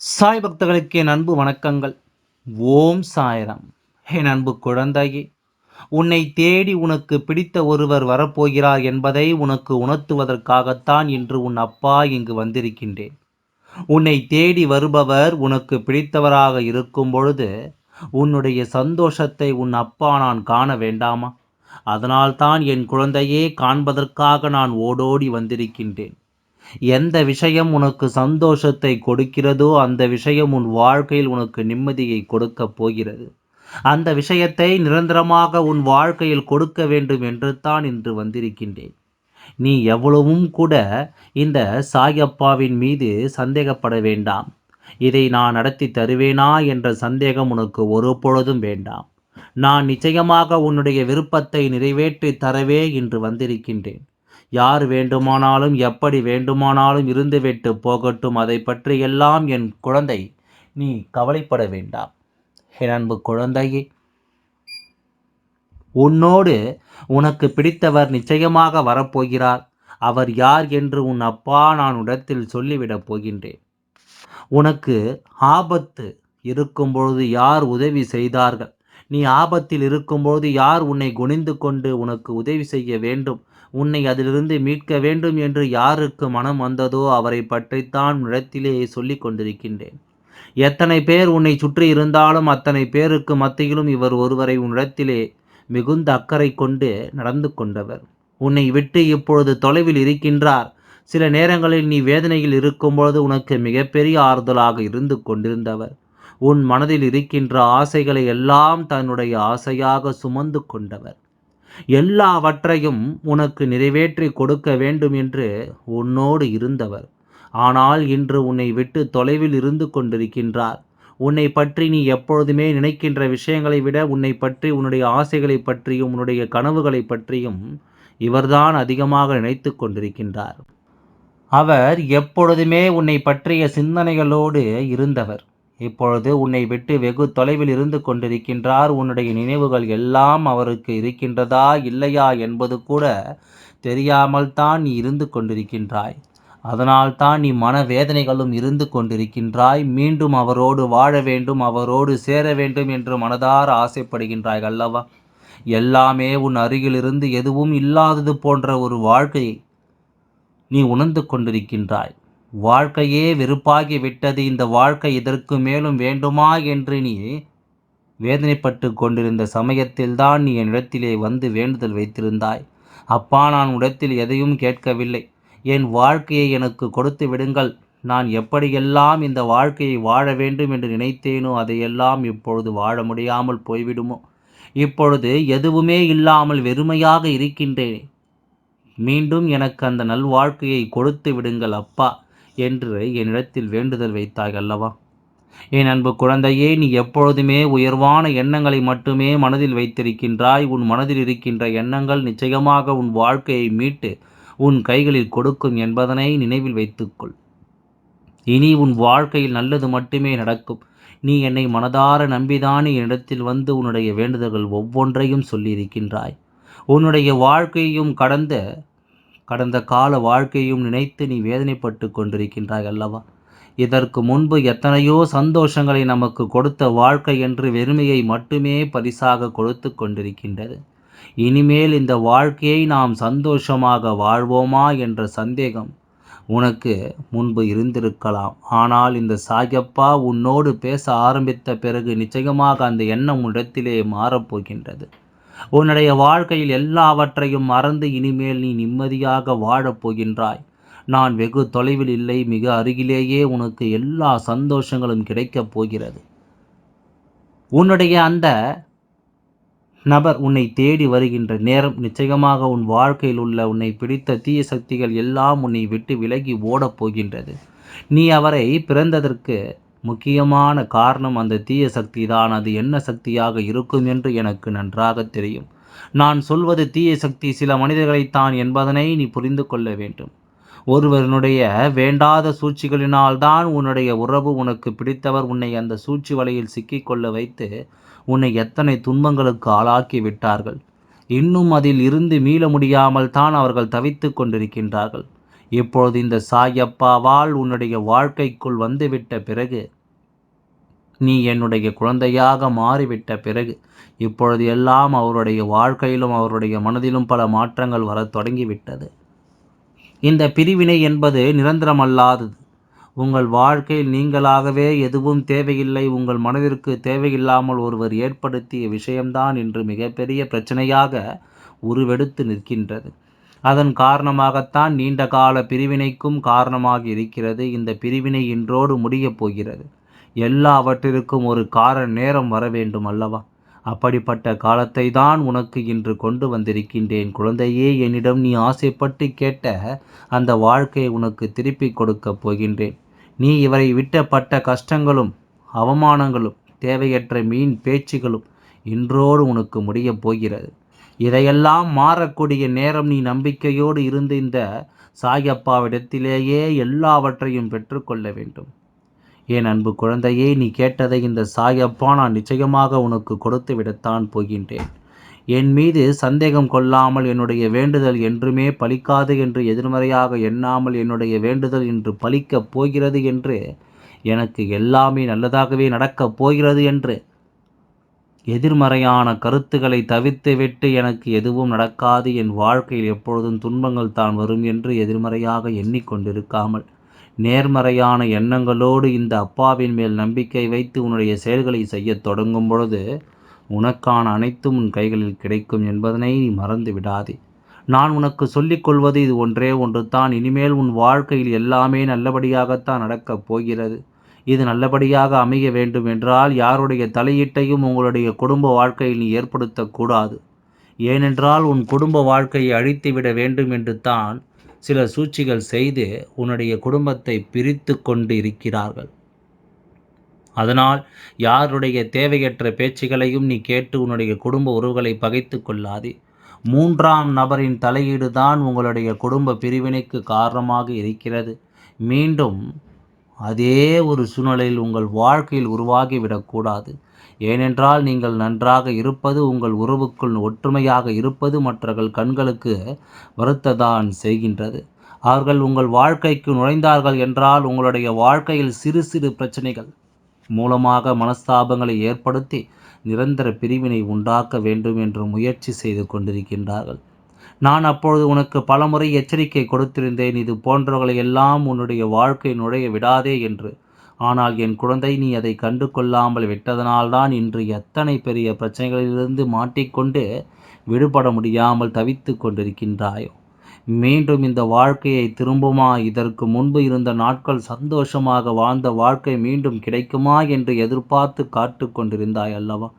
சாய் பக்தர்களுக்கு என் அன்பு வணக்கங்கள். ஓம் சாய்ராம். என் அன்பு குழந்தையே உன்னை தேடி உனக்கு பிடித்த ஒருவர் வரப்போகிறார் என்பதை உனக்கு உணர்த்துவதற்காகத்தான் இன்று உன் அப்பா இங்கு வந்திருக்கின்றேன். உன்னை தேடி வருபவர் உனக்கு பிடித்தவராக இருக்கும் பொழுது உன்னுடைய சந்தோஷத்தை உன் அப்பா நான் காண வேண்டாமா? அதனால்தான் என் குழந்தையே காண்பதற்காக நான் ஓடோடி வந்திருக்கின்றேன். எந்த விஷயம் உனக்கு சந்தோஷத்தை கொடுக்கிறதோ அந்த விஷயம் உன் வாழ்க்கையில் உனக்கு நிம்மதியை கொடுக்கப் போகிறது. அந்த விஷயத்தை நிரந்தரமாக உன் வாழ்க்கையில் கொடுக்க வேண்டும் என்று தான் இன்று வந்திருக்கின்றேன். நீ எவ்வளவும் கூட இந்த சாயப்பாவின் மீது சந்தேகப்பட வேண்டாம். இதை நான் நடத்தி தருவேனா என்ற சந்தேகம் உனக்கு ஒரு பொழுதும் வேண்டாம். நான் நிச்சயமாக உன்னுடைய விருப்பத்தை நிறைவேற்றி தரவே இன்று வந்திருக்கின்றேன். யார் வேண்டுமானாலும் எப்படி வேண்டுமானாலும் இருந்துவிட்டு போகட்டும் அதை பற்றி எல்லாம் என் குழந்தை நீ கவலைப்பட வேண்டாம். என் அன்பு குழந்தையே உன்னோடு உனக்கு பிடித்தவர் நிச்சயமாக வரப்போகிறார். அவர் யார் என்று உன் அப்பா நான் இடத்தில் சொல்லிவிடப் போகின்றேன். உனக்கு ஆபத்து இருக்கும்பொழுது யார் உதவி செய்தார்கள்? நீ ஆபத்தில் இருக்கும்பொழுது யார் உன்னை குனிந்து கொண்டு உனக்கு உதவி செய்ய வேண்டும்? உன்னை அதிலிருந்து மீட்க வேண்டும் என்று யாருக்கு மனம் வந்ததோ அவரை பற்றித்தான் இடத்திலே சொல்லிக் கொண்டிருக்கின்றேன். எத்தனை பேர் உன்னை சுற்றி இருந்தாலும் அத்தனை பேருக்கு மத்தியிலும் இவர் ஒருவரை உன்னிடத்திலே மிகுந்த அக்கறை கொண்டு நடந்து கொண்டவர். உன்னை விட்டு இப்பொழுது தொலைவில் இருக்கின்றார். சில நேரங்களில் நீ வேதனையில் இருக்கும்பொழுது உனக்கு மிகப்பெரிய ஆறுதலாக இருந்து கொண்டிருந்தவர். உன் மனதில் இருக்கின்ற ஆசைகளை எல்லாம் தன்னுடைய ஆசையாக சுமந்து கொண்டவர். எல்லாவற்றையும் உனக்கு நிறைவேற்றி கொடுக்க வேண்டும் என்று உன்னோடு இருந்தவர். ஆனால் இன்று உன்னை விட்டு தொலைவில் இருந்து கொண்டிருக்கின்றார். உன்னை பற்றி நீ எப்பொழுதுமே நினைக்கின்ற விஷயங்களை விட உன்னை பற்றி உன்னுடைய ஆசைகளை பற்றியும் உன்னுடைய கனவுகளை பற்றியும் இவர்தான் அதிகமாக நினைத்து கொண்டிருக்கின்றார். அவர் எப்பொழுதுமே உன்னை பற்றிய சிந்தனைகளோடு இருந்தவர். இப்பொழுது உன்னை விட்டு வெகு தொலைவில் இருந்து கொண்டிருக்கின்றார். உன்னுடைய நினைவுகள் எல்லாம் அவருக்கு இருக்கின்றதா இல்லையா என்பது கூட தெரியாமல் தான் நீ இருந்து கொண்டிருக்கின்றாய். அதனால்தான் நீ மனவேதனைகளும் இருந்து கொண்டிருக்கின்றாய். மீண்டும் அவரோடு வாழ வேண்டும் அவரோடு சேர வேண்டும் என்று மனதார ஆசைப்படுகின்றாய் அல்லவா? எல்லாமே உன் அருகிலிருந்து எதுவும் இல்லாதது போன்ற ஒரு வாழ்க்கையை நீ உணர்ந்து கொண்டிருக்கின்றாய். வாழ்க்கையே வெறுப்பாகி விட்டது. இந்த வாழ்க்கை இதற்கு மேலும் வேண்டுமா என்று நீ வேதனைப்பட்டு கொண்டிருந்த சமயத்தில்தான் நீ என்னிடத்திலே வந்து வேண்டுதல் வைத்திருந்தாய். அப்பா நான் உடத்தில் எதையும் கேட்கவில்லை. என் வாழ்க்கையை எனக்கு கொடுத்து விடுங்கள். நான் எப்படியெல்லாம் இந்த வாழ்க்கையை வாழ வேண்டும் என்று நினைத்தேனோ அதையெல்லாம் இப்பொழுது வாழ முடியாமல் போய்விடுமோ? இப்பொழுது எதுவுமே இல்லாமல் வெறுமையாக இருக்கின்றேன். மீண்டும் எனக்கு அந்த நல்வாழ்க்கையை கொடுத்து விடுங்கள் அப்பா. என்று என்னிடத்தில் வேண்டுதல் வைத்தாய் அல்லவா என் அன்பு குழந்தையே நீ எப்பொழுதுமே உயர்வான எண்ணங்களை மட்டுமே மனதில் வைத்திருக்கின்றாய். உன் மனதில் இருக்கின்ற எண்ணங்கள் நிச்சயமாக உன் வாழ்க்கையை மீட்டு உன் கைகளில் கொடுக்கும் என்பதனை நினைவில் வைத்துக்கொள். இனி உன் வாழ்க்கையில் நல்லது மட்டுமே நடக்கும். நீ என்னை மனதார நம்பிதானே என்னிடத்தில் வந்து உன்னுடைய வேண்டுதல்கள் ஒவ்வொன்றையும் சொல்லியிருக்கின்றாய். உன்னுடைய வாழ்க்கையும் கடந்த கடந்த கால வாழ்க்கையும் நினைத்து நீ வேதனைப்பட்டு கொண்டிருக்கின்றாய் அல்லவா? இதற்கு முன்பு எத்தனையோ சந்தோஷங்களை நமக்கு கொடுத்த வாழ்க்கை என்று வெறுமையை மட்டுமே பரிசாக கொடுத்து கொண்டிருக்கின்றது. இனிமேல் இந்த வாழ்க்கையை நாம் சந்தோஷமாக வாழ்வோமா என்ற சந்தேகம் உனக்கு முன்பு இருந்திருக்கலாம். ஆனால் இந்த சாயப்பா உன்னோடு பேச ஆரம்பித்த பிறகு நிச்சயமாக அந்த எண்ணம் இடத்திலே மாறப்போகின்றது உன்னுடைய வாழ்க்கையில் எல்லாவற்றையும் மறந்து இனிமேல் நீ நிம்மதியாக வாழப் போகின்றாய். நான் வெகு தொலைவில் இல்லை மிக அருகிலேயே உனக்கு எல்லா சந்தோஷங்களும் கிடைக்கப் போகிறது. உன்னுடைய அந்த நபர் உன்னை தேடி வருகின்ற நேரம் நிச்சயமாக உன் வாழ்க்கையில் உள்ள உன்னை பிடித்த தீய சக்திகள் எல்லாம் உன்னை விட்டு விலகி ஓடப் போகின்றது. நீ அவரை பிறந்ததற்கு முக்கியமான காரணம் அந்த தீய சக்தி தான் அது என்ன சக்தியாக இருக்கும் என்று எனக்கு நன்றாக தெரியும். நான் சொல்வது தீய சக்தி சில மனிதர்களைத்தான் என்பதனை நீ புரிந்து கொள்ள வேண்டும். ஒருவனுடைய வேண்டாத சூழ்ச்சிகளினால் தான் உன்னுடைய உறவு உனக்கு பிடித்தவர் உன்னை அந்த சூழ்ச்சி வலையில் சிக்கிக்கொள்ள வைத்து உன்னை எத்தனை துன்பங்களுக்கு ஆளாக்கி விட்டார்கள். இன்னும் அதில் இருந்து மீள முடியாமல் தான் அவர்கள் தவித்து கொண்டிருக்கின்றார்கள். இப்பொழுது இந்த சாயப்பாவால் உன்னுடைய வாழ்க்கைக்குள் வந்துவிட்ட பிறகு நீ என்னுடைய குழந்தையாக மாறிவிட்ட பிறகு இப்பொழுது எல்லாம் அவருடைய வாழ்க்கையிலும் அவருடைய மனதிலும் பல மாற்றங்கள் வரத் தொடங்கிவிட்டது. இந்த பிரிவினை என்பது நிரந்தரமல்லாதது. உங்கள் வாழ்க்கையில் நீங்களாகவே எதுவும் தேவையில்லை உங்கள் மனதிற்கு தேவையில்லாமல் ஒருவர் ஏற்படுத்திய விஷயம்தான் இன்று மிகப்பெரிய பிரச்சனையாக உருவெடுத்து நிற்கின்றது. அதன் காரணமாகத்தான் நீண்ட கால பிரிவினைக்கும் காரணமாக இருக்கிறது. இந்த பிரிவினை இன்றோடு முடியப் போகிறது. எல்லாவற்றிற்கும் ஒரு கார நேரம் வர வேண்டும் அல்லவா? அப்படிப்பட்ட காலத்தை தான் உனக்கு இன்று கொண்டு வந்திருக்கின்றேன். குழந்தையே என்னிடம் நீ ஆசைப்பட்டு கேட்ட அந்த வாழ்க்கையை உனக்கு திருப்பி கொடுக்கப் போகின்றேன். நீ இவரை விட்டப்பட்ட கஷ்டங்களும் அவமானங்களும் தேவையற்ற மீன் பேச்சுகளும் இன்றோடு உனக்கு முடியப் போகிறது. இதையெல்லாம் மாறக்கூடிய நேரம் நீ நம்பிக்கையோடு இருந்து இந்த சாயப்பாவிடத்திலேயே எல்லாவற்றையும் பெற்றுக்கொள்ள வேண்டும். என் அன்பு குழந்தையே நீ கேட்டதை இந்த சாயப்பா நான் நிச்சயமாக உனக்கு கொடுத்து விடத்தான் போகின்றேன். என் மீது சந்தேகம் கொள்ளாமல் என்னுடைய வேண்டுதல் என்றுமே பலிக்காது என்று எதிர்மறையாக எண்ணாமல் என்னுடைய வேண்டுதல் இன்று பலிக்கப் போகிறது என்று எனக்கு எல்லாமே நல்லதாகவே நடக்கப் போகிறது என்று எதிர்மறையான கருத்துக்களை தவிர்த்துவிட்டு எனக்கு எதுவும் நடக்காது. என் வாழ்க்கையில் எப்பொழுதும் துன்பங்கள் தான் வரும் என்று எதிர்மறையாக எண்ணிக்கொண்டிருக்காமல் நேர்மறையான எண்ணங்களோடு இந்த அப்பாவின் மேல் நம்பிக்கை வைத்து உன்னுடைய செயல்களை செய்யத் தொடங்கும் பொழுது உனக்கான அனைத்தும் உன் கைகளில் கிடைக்கும் என்பதனை நீ மறந்து விடாதே. நான் உனக்கு சொல்லிக் கொள்வது இது ஒன்றே ஒன்று தான் இனிமேல் உன் வாழ்க்கையில் எல்லாமே நல்லபடியாகத்தான் நடக்கப் போகிறது. இது நல்லபடியாக அமைய வேண்டும் என்றால் யாருடைய தலையீட்டையும் உங்களுடைய குடும்ப வாழ்க்கையில் நீ ஏற்படுத்தக்கூடாது ஏனென்றால் உன் குடும்ப வாழ்க்கையை அழித்துவிட வேண்டும் என்று தான் சில சூழ்ச்சிகள் செய்து உன்னுடைய குடும்பத்தை பிரித்து கொண்டு இருக்கிறார்கள் அதனால் யாருடைய தேவையற்ற பேச்சுகளையும் நீ கேட்டு உன்னுடைய குடும்ப உறவுகளை பகைத்து கொள்ளாதே. மூன்றாம் நபரின் தலையீடு தான் உங்களுடைய குடும்ப பிரிவினைக்கு காரணமாக இருக்கிறது. மீண்டும் அதே ஒரு சூழ்நிலையில் உங்கள் வாழ்க்கையில் உருவாகிவிடக்கூடாது ஏனென்றால் நீங்கள் நன்றாக இருப்பது உங்கள் உறவுக்குள் ஒற்றுமையாக இருப்பது மற்றவர்கள் கண்களுக்கு வருத்ததான் செய்கின்றது. அவர்கள் உங்கள் வாழ்க்கைக்கு நுழைந்தார்கள் என்றால் உங்களுடைய வாழ்க்கையில் சிறு சிறு பிரச்சனைகள் மூலமாக மனஸ்தாபங்களை ஏற்படுத்தி நிரந்தர பிரிவினை உண்டாக்க வேண்டும் என்று முயற்சி செய்து கொண்டிருக்கின்றார்கள். நான் அப்பொழுது உனக்கு பலமுறை எச்சரிக்கை கொடுத்திருந்தேன் இது போன்றவர்களை எல்லாம் உன்னுடைய வாழ்க்கை நுழைய விடாதே என்று. ஆனால் என் குழந்தை நீ அதை கண்டு கொள்ளாமல் விட்டதனால்தான் இன்று எத்தனை பெரிய பிரச்சனைகளிலிருந்து மாட்டிக்கொண்டு விடுபட முடியாமல் தவித்து கொண்டிருக்கின்றாயோ? மீண்டும் இந்த வாழ்க்கையை திரும்புமா? இதற்கு முன்பு இருந்த நாட்கள் சந்தோஷமாக வாழ்ந்த வாழ்க்கை மீண்டும் கிடைக்குமா என்று எதிர்பார்த்து காத்து கொண்டிருந்தாய் அல்லவா?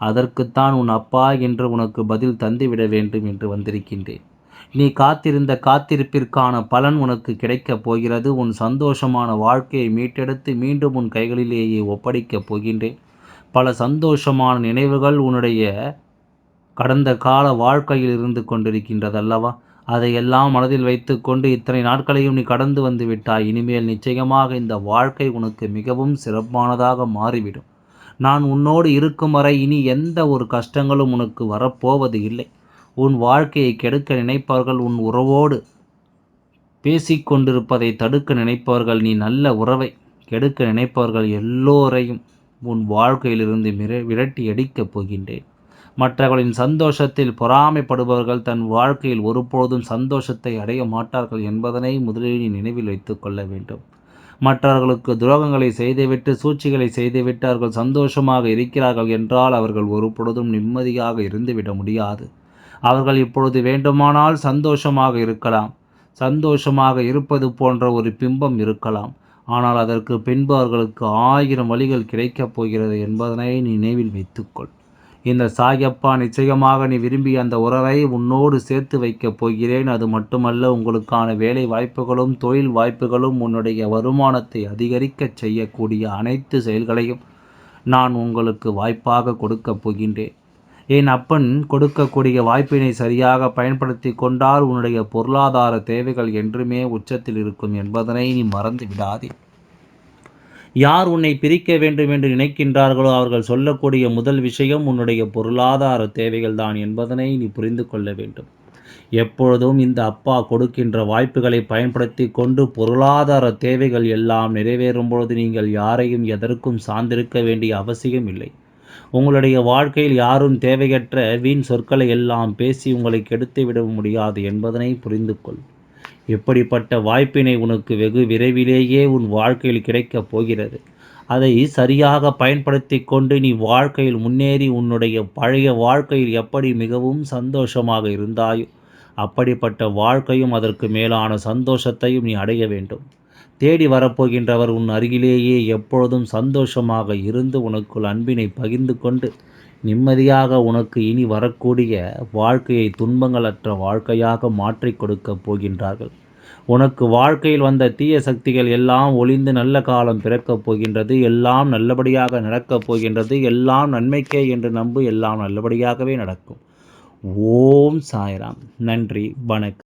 அதற்குத்தான் உன் அப்பா என்று உனக்கு பதில் தந்துவிட வேண்டும் என்று வந்திருக்கின்றேன். நீ காத்திருந்த காத்திருப்பிற்கான பலன் உனக்கு கிடைக்கப் போகிறது. உன் சந்தோஷமான வாழ்க்கையை மீட்டெடுத்து மீண்டும் உன் கைகளிலேயே ஒப்படைக்கப் போகின்றேன். பல சந்தோஷமான நினைவுகள் உன்னுடைய கடந்த கால வாழ்க்கையில் இருந்து கொண்டிருக்கின்றதல்லவா? அதையெல்லாம் மனதில் வைத்துக்கொண்டு இத்தனை நாட்களையும் நீ கடந்து வந்து விட்டாய். இனிமேல் நிச்சயமாக இந்த வாழ்க்கை உனக்கு மிகவும் சிறப்பானதாக மாறிவிடும். நான் உன்னோடு இருக்கும் வரை இனி எந்த ஒரு கஷ்டங்களும் உனக்கு வரப்போவது இல்லை. உன் வாழ்க்கையை கெடுக்க நினைப்பவர்கள் உன் உறவோடு பேசிக்கொண்டிருப்பதை தடுக்க நினைப்பவர்கள் நீ நல்ல உறவை கெடுக்க நினைப்பவர்கள் எல்லோரையும் உன் வாழ்க்கையிலிருந்து மிர விரட்டி அடிக்கப் போகின்றேன். மற்றவர்களின் சந்தோஷத்தில் பொறாமைப்படுபவர்கள் தன் வாழ்க்கையில் ஒருபொழுதும் சந்தோஷத்தை அடைய மாட்டார்கள் என்பதனை முதலில் நீ நினைவில் வைத்து கொள்ள வேண்டும். மற்றவர்களுக்கு துரோகங்களை செய்துவிட்டு சூழ்ச்சிகளை செய்துவிட்டு அவர்கள் சந்தோஷமாக இருக்கிறார்கள் என்றால் அவர்கள் ஒரு பொழுதும் நிம்மதியாக இருந்துவிட முடியாது. அவர்கள் இப்பொழுது வேண்டுமானால் சந்தோஷமாக இருக்கலாம். சந்தோஷமாக இருப்பது போன்ற ஒரு பிம்பம் இருக்கலாம். ஆனால் அதற்கு பின்பு அவர்களுக்கு ஆயிரம் வழிகள் கிடைக்கப் போகிறது என்பதனை நினைவில் வைத்துக்கொள். இந்த சாயப்பா நிச்சயமாக நீ விரும்பி அந்த உறவை உன்னோடு சேர்த்து வைக்கப் போகிறேன். அது மட்டுமல்ல உங்களுக்கான வேலை வாய்ப்புகளும் தொழில் வாய்ப்புகளும் உன்னுடைய வருமானத்தை அதிகரிக்கச் செய்யக்கூடிய அனைத்து செயல்களையும் நான் உங்களுக்கு வாய்ப்பாக கொடுக்கப் போகின்றேன். என் அப்பன் கொடுக்கக்கூடிய வாய்ப்பினை சரியாக பயன்படுத்தி கொண்டால் உன்னுடைய பொருளாதார தேவைகள் என்றுமே உச்சத்தில் இருக்கும் என்பதனை நீ மறந்து விடாதே. யார் உன்னை பிரிக்க வேண்டும் என்று நினைக்கின்றார்களோ அவர்கள் சொல்லக்கூடிய முதல் விஷயம் உன்னுடைய பொருளாதார தேவைகள் தான் என்பதனை நீ புரிந்து கொள்ள வேண்டும். எப்பொழுதும் இந்த அப்பா கொடுக்கின்ற வாய்ப்புகளை பயன்படுத்தி கொண்டு பொருளாதார தேவைகள் எல்லாம் நிறைவேறும் பொழுது நீங்கள் யாரையும் எதற்கும் சார்ந்திருக்க வேண்டிய அவசியம் இல்லை உங்களுடைய வாழ்க்கையில் யாரும் தேவையற்ற வீண் சொற்களை எல்லாம் பேசி உங்களை கெடுத்து விட முடியாது என்பதனை புரிந்து கொள் இப்படிப்பட்ட வாய்ப்பினை உனக்கு வெகு விரைவிலேயே உன் வாழ்க்கையில் கிடைக்கப் போகிறது அதை சரியாக பயன்படுத்தி கொண்டு நீ வாழ்க்கையில் முன்னேறி உன்னுடைய பழைய வாழ்க்கையில் எப்படி மிகவும் சந்தோஷமாக இருந்தாயோ அப்படிப்பட்ட வாழ்க்கையும் அதற்கு மேலான சந்தோஷத்தையும் நீ அடைய வேண்டும். தேடி வரப்போகின்றவர் உன் அருகிலேயே எப்பொழுதும் சந்தோஷமாக இருந்து உனக்குள் அன்பினை பகிர்ந்து கொண்டு நிம்மதியாக உனக்கு இனி வரக்கூடிய வாழ்க்கையை துன்பங்களற்ற வாழ்க்கையாக மாற்றிக் கொடுக்கப் போகின்றார்கள். உனக்கு வாழ்க்கையில் வந்த தீய சக்திகள் எல்லாம் ஒளிந்து நல்ல காலம் பிறக்கப் போகின்றது எல்லாம் நல்லபடியாக நடக்கப் போகின்றது எல்லாம் நன்மைக்கே என்று நம்பு எல்லாம் நல்லபடியாகவே நடக்கும். ஓம் சாய்ராம். நன்றி வணக்கம்.